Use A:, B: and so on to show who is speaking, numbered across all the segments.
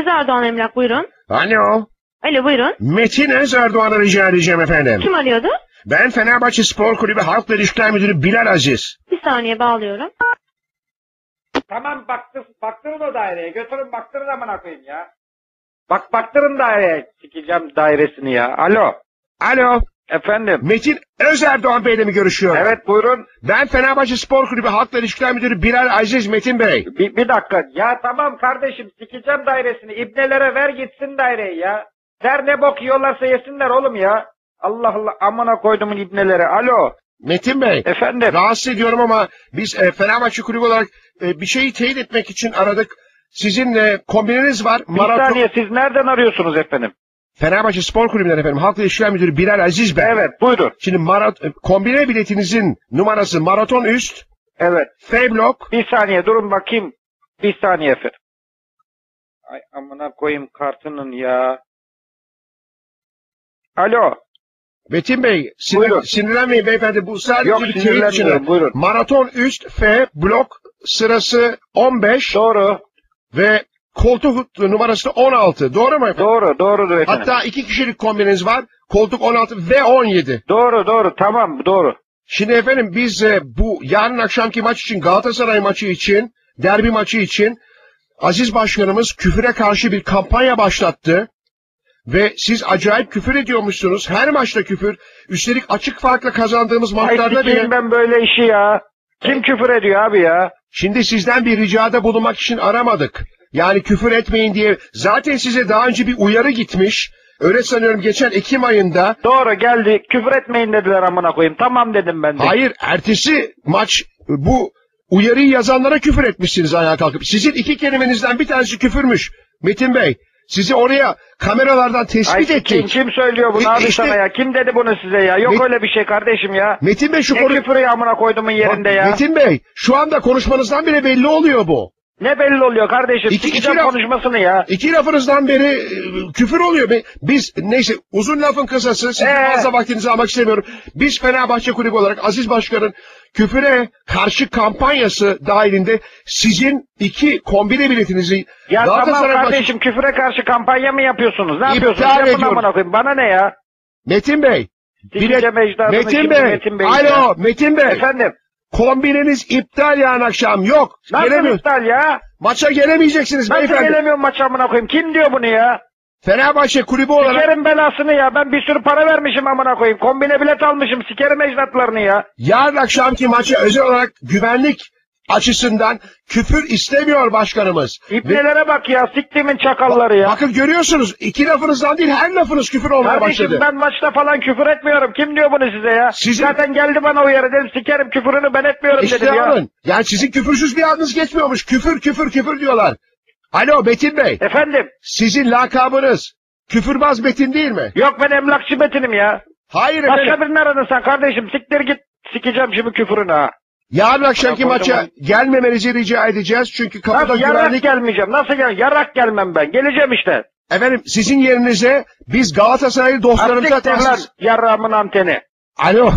A: Özerdoğan Emlak buyurun.
B: Alo.
A: Alo buyurun.
B: Metin Özerdoğan'ı rica edeceğim efendim.
A: Kim arıyordu?
B: Ben Fenerbahçe Spor Kulübü Halkla İlişkiler Müdürü Bilal Aziz.
A: Bir saniye bağlıyorum.
C: Tamam baktır, baktırın o daireye. Götürün baktırın amına koyayım ya. Bak baktırın daireye. Sikeceğim dairesini ya. Alo.
B: Alo.
C: Efendim.
B: Metin Özerdoğan Bey'le mi görüşüyorum?
C: Evet buyurun.
B: Ben Fenerbahçe Spor Kulübü Halkla İlişkiler Müdürü Bilal Aziz Metin Bey.
C: Bir, bir dakika. Ya tamam kardeşim sikeceğim dairesini. İbnelere ver gitsin daireyi ya. Der ne bok yiyorlarsa yesinler oğlum ya. Allah Allah amına koydumun ibnelere. Alo.
B: Metin Bey.
C: Efendim.
B: Rahatsız ediyorum ama biz e, Fenerbahçe Kulübü olarak e, bir şeyi teyit etmek için aradık. Sizin e, kombineniz var.
C: Bir saniye siz nereden arıyorsunuz efendim?
B: Fenerbahçe Spor Kulübü'nden efendim. Halkla İlişkiler Müdürü Bilal Aziz Bey.
C: Evet buyurun.
B: Şimdi marat kombine biletinizin numarası maraton üst,
C: Evet.
B: F blok,
C: Bir saniye durun bakayım. Bir saniye efendim. Ay amına koyayım kartının ya. Alo.
B: Metin Bey, sinir,
C: Buyurun.
B: sinirlenmeyin beyefendi. Bu sadece
C: Yok
B: bir teyit için.
C: buyurun.
B: Maraton üst F blok sırası 15
C: Doğru.
B: ve koltuk numarası da 16. Doğru mu efendim?
C: Doğru. Doğrudur efendim.
B: Hatta iki kişilik kombineniz var. Koltuk 16 ve 17.
C: Doğru doğru tamam doğru.
B: Şimdi efendim biz e, bu yarın akşamki maç için Galatasaray maçı için, derbi maçı için Aziz Başkanımız küfüre karşı bir kampanya başlattı. Ve siz acayip küfür ediyormuşsunuz. Her maçta küfür. Üstelik açık farkla kazandığımız maçlarda bile.
C: ben böyle işi ya. Kim küfür ediyor abi ya?
B: Şimdi sizden bir ricada bulunmak için aramadık. Yani küfür etmeyin diye. Zaten size daha önce bir uyarı gitmiş. Öyle sanıyorum geçen Ekim ayında.
C: Doğru geldi. Küfür etmeyin dediler amına koyayım. Tamam dedim ben de.
B: Hayır ertesi maç bu uyarıyı yazanlara küfür etmişsiniz ayağa kalkıp. Sizin iki kelimenizden bir tanesi küfürmüş. Metin Bey sizi oraya kameralardan
C: Ay
B: tespit
C: sikeyim,
B: ettik.
C: kim söylüyor bunu
B: E,
C: abi
B: işte-
C: sana ya? Kim dedi bunu size ya? Yok
B: Met-
C: öyle bir şey kardeşim ya.
B: Metin Bey şu
C: Ne
B: konu...
C: küfürü amına koydumun yerinde
B: Bak,
C: ya?
B: Metin Bey şu anda konuşmanızdan bile belli oluyor bu.
C: Ne belli oluyor kardeşim?
B: İki- iki laf-
C: konuşmasını ya.
B: İki lafınızdan beri e, küfür oluyor. Biz neyse uzun lafın kısası sizin
C: Ee?
B: fazla vaktinizi almak istemiyorum. Biz Fenerbahçe Kulübü olarak Aziz Başkan'ın küfüre karşı kampanyası dahilinde sizin iki kombine biletinizi
C: Ya tamam kardeşim küfüre karşı kampanya mı yapıyorsunuz? Ne
B: İptal
C: yapıyorsunuz? Yapın
B: ediyorum.
C: koyayım. Bana ne ya?
B: Metin Bey.
C: Ecdadını
B: Metin Bey.
C: Metin Bey
B: Alo. Metin Bey.
C: Efendim.
B: Kombineniz iptal yarın akşam. Yok.
C: Nasıl
B: Gelemiyor-
C: iptal ya?
B: Maça gelemeyeceksiniz
C: Nasıl
B: beyefendi.
C: gelemiyorum maça amına koyayım? Kim diyor bunu ya?
B: Fenerbahçe Kulübü olarak
C: Sikerim belasını ya. Ben bir sürü para vermişim amına koyayım. Kombine bilet almışım. Sikerim ecdatlarını ya.
B: yarın akşamki maça özel olarak güvenlik açısından küfür istemiyor başkanımız.
C: İbnelere bak ya. Siktimin çakalları ya.
B: Bakın görüyorsunuz iki lafınızdan değil her lafınız küfür olmaya
C: Kardeşim
B: başladı.
C: ben maçta falan küfür etmiyorum. Kim diyor bunu size ya?
B: Sizin-
C: Zaten geldi bana uyarı dedim sikerim küfürünü ben etmiyorum
B: İşte
C: dedim ya.
B: alın. Yani sizin küfürsüz bir adınız geçmiyormuş. Küfür küfür küfür diyorlar. Alo Metin Bey.
C: Efendim?
B: Sizin lakabınız küfürbaz Metin değil mi?
C: Yok ben emlakçı Metin'im ya.
B: Hayır
C: Başka
B: efendim.
C: birini aradın sen kardeşim. Siktir git. Sikeceğim şimdi küfürünü ha.
B: Yarın akşamki
C: Bana
B: maça
C: kocaman-
B: gelmemenizi rica edeceğiz. Çünkü kapıda
C: Nasıl yarak
B: güvenlik...
C: gelmeyeceğim. Nasıl gel? Yarak gelmem ben. Geleceğim işte.
B: Efendim sizin yerinize biz Galatasaraylı dostlarımıza
C: Siktir lan
B: tahsis...
C: yarrağımın anteni.
B: Alo.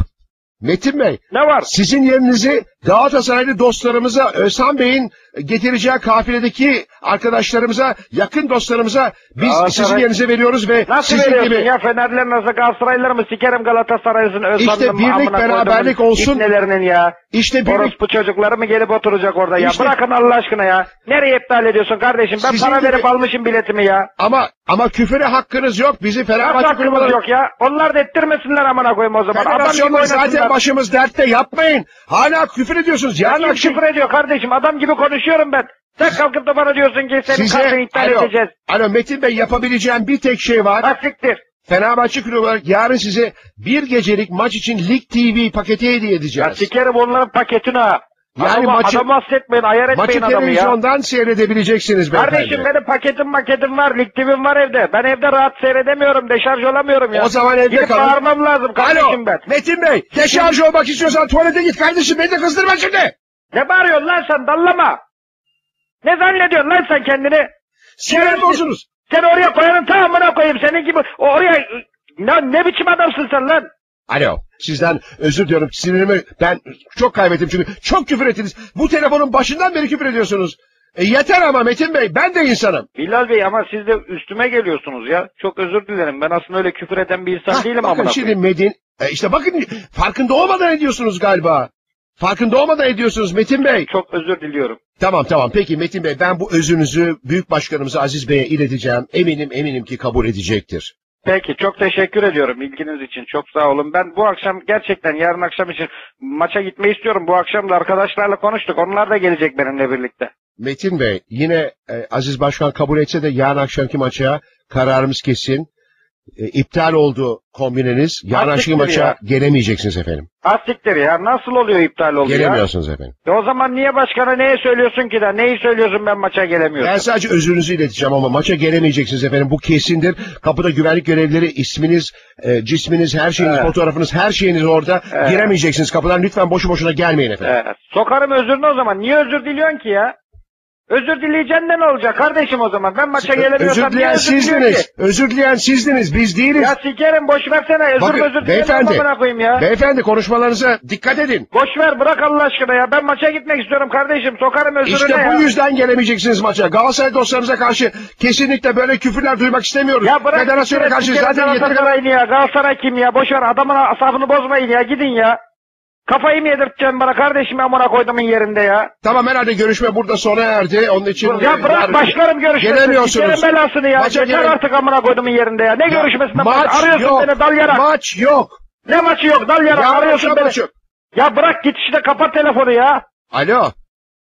B: Metin Bey.
C: Ne var?
B: Sizin yerinizi Galatasaraylı dostlarımıza, Özhan Bey'in getireceği kafiledeki arkadaşlarımıza, yakın dostlarımıza biz
C: Galatasaray-
B: sizin yerinize veriyoruz ve
C: Nasıl
B: sizin gibi
C: ya Fenerliler nasıl Galatasaraylılar mı sikerim Galatasaray'ın Özhan'ın
B: İşte birlik, beraberlik olsun.
C: Ya.
B: işte birlik
C: Orospu çocukları mı gelip oturacak orada ya?
B: İşte-
C: Bırakın Allah aşkına ya. Nereye iptal ediyorsun kardeşim? Ben
B: Sizin
C: para
B: gibi-
C: verip almışım biletimi ya.
B: ama ama küfüre hakkınız yok. Bizi Fenerbahçe kulübü
C: hakkımız
B: olarak-
C: yok ya? Onlar da ettirmesinler amına koyayım o zaman. Oynasınlar.
B: zaten başımız dertte yapmayın. Hala küfür ediyorsunuz. Yarın
C: Kim
B: akşam
C: küfür ediyor kardeşim? Adam gibi konuşuyorum ben. Sen kalkıp da bana diyorsun ki senin kartını iptal
B: alo,
C: edeceğiz.
B: alo Metin Bey yapabileceğim bir tek şey var.
C: Ha siktir.
B: Fenerbahçe kulübü olarak yarın size bir gecelik maç için Lig TV paketi hediye
C: Ya
B: edeceğiz.
C: sikerim onların paketini ha.
B: Yani
C: adamı,
B: maçı-
C: adamı hasretmeyin, ayar
B: Maçı
C: etmeyin adamı ya.
B: televizyondan seyredebileceksiniz beyefendi.
C: Kardeşim benim paketim maketim var, lig TV'm var evde. Ben evde rahat seyredemiyorum, deşarj olamıyorum ya.
B: O zaman evde
C: Gidip
B: kalın.
C: bağırmam lazım kardeşim
B: Alo
C: ben.
B: Metin Bey deşarj olmak istiyorsan tuvalete git kardeşim beni de kızdırma şimdi.
C: Ne bağırıyorsun lan sen dallama. Ne zannediyorsun lan sen kendini?
B: Sinir bozdunuz.
C: Sen oraya koyanın tamamına koyayım senin gibi. Oraya ne, ne biçim adamsın sen lan?
B: Alo sizden özür diliyorum sinirimi ben çok kaybettim çünkü çok küfür ettiniz. Bu telefonun başından beri küfür ediyorsunuz. E yeter ama Metin Bey ben de insanım.
C: Bilal Bey ama siz de üstüme geliyorsunuz ya. Çok özür dilerim. Ben aslında öyle küfür eden bir insan
B: Hah,
C: değilim
B: bakın
C: amına
B: şimdi
C: koyayım.
B: Medin e işte bakın farkında olmadan ediyorsunuz galiba. Farkında olmadan ediyorsunuz Metin Bey.
C: Çok özür diliyorum.
B: Tamam tamam peki Metin Bey ben bu özünüzü Büyük Başkanımız Aziz Bey'e ileteceğim. Eminim eminim ki kabul edecektir.
C: Peki çok teşekkür ediyorum ilginiz için. Çok sağ olun. Ben bu akşam gerçekten yarın akşam için maça gitmeyi istiyorum. Bu akşam da arkadaşlarla konuştuk. Onlar da gelecek benimle birlikte.
B: Metin Bey yine e, Aziz Başkan kabul etse de yarın akşamki maça kararımız kesin. E, iptal oldu kombineniz. Yarın akşamki maça
C: ya.
B: gelemeyeceksiniz efendim.
C: Asiktir ya. Nasıl oluyor iptal oldu ya?
B: Gelemiyorsunuz efendim.
C: E o zaman niye başkana neye söylüyorsun ki de? Neyi söylüyorsun ben maça gelemiyorum?
B: Ben sadece özünüzü ileteceğim ama maça gelemeyeceksiniz efendim. Bu kesindir. Kapıda güvenlik görevlileri isminiz, e, cisminiz, her şeyiniz,
C: Evet.
B: fotoğrafınız, her şeyiniz orada.
C: Evet.
B: Giremeyeceksiniz kapıdan. Lütfen boşu boşuna gelmeyin efendim.
C: Evet. Sokarım özrünü o zaman. Niye özür diliyorsun ki ya? Özür dileyeceksin de ne olacak kardeşim o zaman? Ben maça gelemiyorsam
B: Özür
C: niye
B: dileyen
C: özür
B: sizdiniz.
C: ki?
B: Özür dileyen sizdiniz. Biz değiliz.
C: Ya sikerim boş versene. Özür
B: Bakın,
C: özür
B: beyefendi.
C: dileyemem amına koyayım ya.
B: Beyefendi konuşmalarınıza dikkat edin.
C: Boş ver bırak Allah aşkına ya. Ben maça gitmek istiyorum kardeşim. Sokarım özrüne
B: İşte
C: ya.
B: bu yüzden gelemeyeceksiniz maça. Galatasaray dostlarımıza karşı kesinlikle böyle küfürler duymak istemiyoruz.
C: Ya bırak
B: Federasyona
C: sikerim,
B: karşı
C: sikerim
B: zaten yeter.
C: Galatasaray'ını ya. Galatasaray kim ya? Boş ver adamın asabını bozmayın ya. Gidin ya. Kafayı mı yedirteceksin bana kardeşim amına koyduğumun yerinde ya?
B: Tamam herhalde görüşme burada sona erdi. Onun için...
C: Ya bırak başlarım görüşmesine.
B: Gelemiyorsunuz.
C: Sikerim belasını ya.
B: Maça
C: Yeter
B: gele-
C: artık amına koyduğumun yerinde ya. Ne görüşmesinden
B: Maç
C: Arıyorsun
B: yok.
C: beni dal yarak.
B: Maç yok.
C: Ne maçı yok dal yarak.
B: Yarın
C: Arıyorsun beni.
B: yok.
C: Ya bırak git işte kapat telefonu ya.
B: Alo.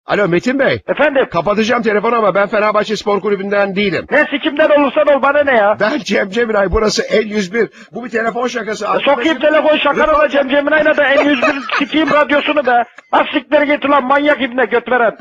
B: Alo Metin Bey.
C: Efendim.
B: Kapatacağım telefonu ama ben Fenerbahçe Spor Kulübü'nden değilim.
C: Ne sikimden olursan ol bana ne ya?
B: Ben Cem Cemiray burası El101. Bu bir telefon şakası.
C: E, Sokayım telefon şakanı da Cem Cemila'yla da en 101 sikeyim radyosunu be. Az git ulan manyak ibne göt veren.